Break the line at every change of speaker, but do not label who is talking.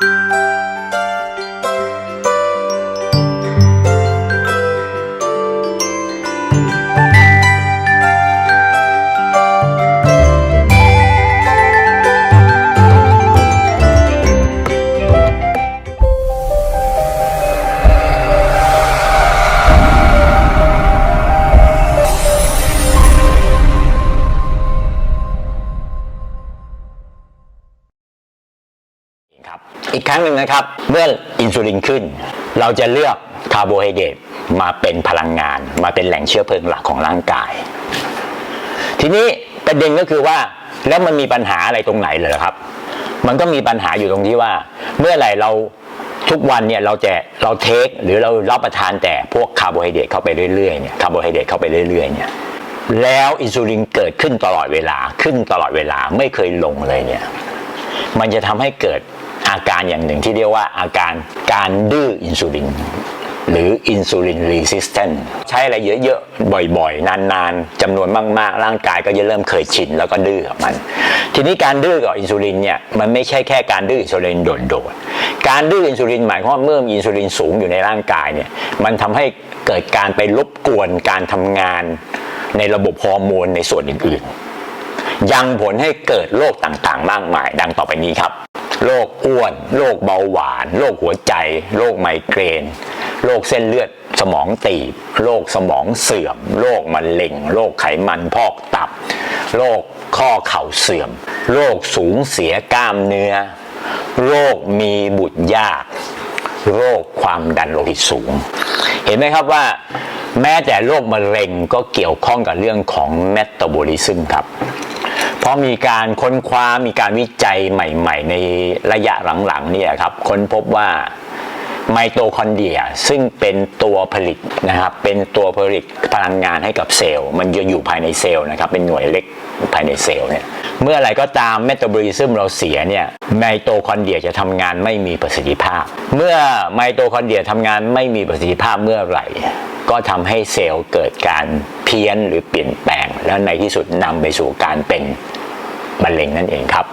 ค อีกครั้งหนึ่งนะครับ เมื่ออินซูลินขึ้น เราจะเลือกคาร์โบไฮเดรตมาเป็นพลังงาน มาเป็นแหล่งเชื้อเพลิงหลักของร่างกาย ทีนี้ประเด็นก็คือว่าแล้วมันมีปัญหาอะไรตรงไหนเหรอครับ มันก็มีปัญหาอยู่ตรงที่ว่า เมื่อไหร่เราทุกวันเนี่ยเราจะเราเทคหรือเรารับประทานแต่พวกคาร์โบไฮเดรตเข้าไปเรื่อยๆเนี่ยคาร์โบไฮเดรตเข้าไปเรื่อยๆเนี่ยแล้วอินซูลินเกิดขึ้นตลอดเวลาขึ้นตลอดเวลาไม่เคยลงเลยเนี่ยมันจะทำให้เกิด อาการอย่างหนึ่งที่เรียกว่าอาการการดื้ออินซูลินหรืออินซูลินรีสิสแตนใช้อะไรเยอะๆ บ่อยๆ นานๆจำนวนมากๆ ร่างกายก็จะเริ่มเคยชินแล้วก็ดื้อกับมัน ทีนี้การดื้อกับอินซูลินเนี่ยมันไม่ใช่แค่การดื้ออินซูลินโดดๆ การดื้ออินซูลินหมายความว่าเมื่ออินซูลินสูงอยู่ในร่างกายเนี่ยมันทำให้เกิดการไปรบกวนการทำงานในระบบฮอร์โมนในส่วนอื่นๆ ยังผลให้เกิดโรคต่างๆ มากมาย ดังต่อไปนี้ครับ โรคอ้วน โรคเบาหวาน โรคหัวใจ โรคไมเกรน โรคเส้นเลือดสมองตีบ โรคสมองเสื่อม โรคมะเร็ง โรคไขมันพอกตับ โรคข้อเข่าเสื่อม โรคสูญเสียกล้ามเนื้อ โรคมีบุตรยาก โรคความดันโลหิตสูง เห็นไหมครับว่าแม้แต่โรคมะเร็งก็เกี่ยวข้องกับเรื่องของเมตาบอลิซึมครับ เพราะมีการค้นคว้ามีการวิจัยใหม่ ๆ ในระยะหลังๆเนี่ยครับค้นพบว่าไมโตคอนเดรียซึ่งเป็นตัวผลิตนะครับเป็นตัวผลิตพลังงานให้กับเซลล์ มันจะอยู่ภายในเซลล์นะครับเป็นหน่วยเล็กภายในเซลล์เนี่ย เมื่อไรก็ตามเมตาบอลิซึมเราเสียเนี่ยไมโตคอนเดรียจะทำงานไม่มีประสิทธิภาพ เมื่อไมโตคอนเดรียทำงานไม่มีประสิทธิภาพเมื่อไหร่ ก็ทำให้เซลล์เกิดการเพี้ยนหรือเปลี่ยนแปลง แล้วในที่สุดนำไปสู่การเป็นมะเร็งนั่นเองครับ